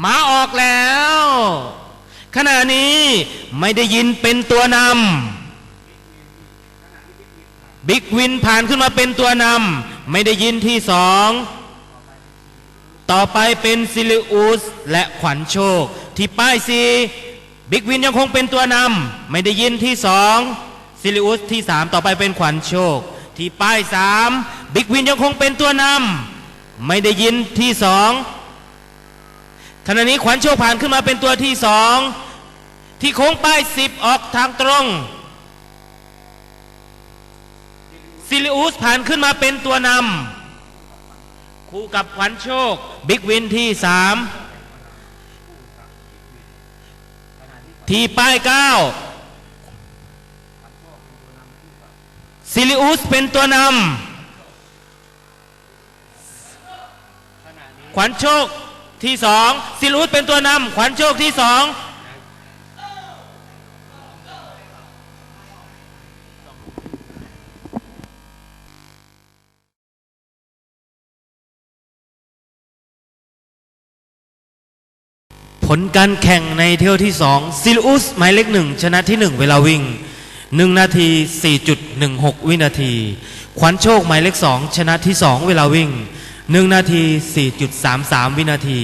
หมาออกแล้ว ขณะนี้ไม่ได้ยินเป็นตัวนำบิ๊กวินผ่านขึ้นมาเป็นตัวนำไม่ได้ยินที่สองต่อไปเป็นซิลิอุสและขวัญโชค ที่ป้ายซีบิ๊กวินยังคงเป็นตัวนำไม่ได้ยินที่สองซิลิอุสที่สามต่อไปเป็นขวัญโชค ที่ป้ายสามบิ๊กวินยังคงเป็นตัวนำไม่ได้ยินที่สอง ขณะนี้ขวัญโชคผ่านขึ้นมาเป็นตัวที่สองที่โค้งป้ายสิบออกทางตรงซิลิอุสผ่านขึ้นมาเป็นตัวนำคู่กับขวัญโชคบิ๊กวินที่สามที่ป้ายเก้าซิลิอุสเป็นตัวนำขวัญโชค ที่สองซิลิอุสเป็นตัวนำขวัญโชคที่สองผลการแข่งในเที่ยวที่สองซิลิอุสหมายเลขหนึ่งชนะที่หนึ่งเวลาวิ่งหนึ่งนาที 4.16 วินาที ขวัญโชคหมายเลขสองชนะที่สองเวลาวิ่ง 1 นาที 4.33 วินาที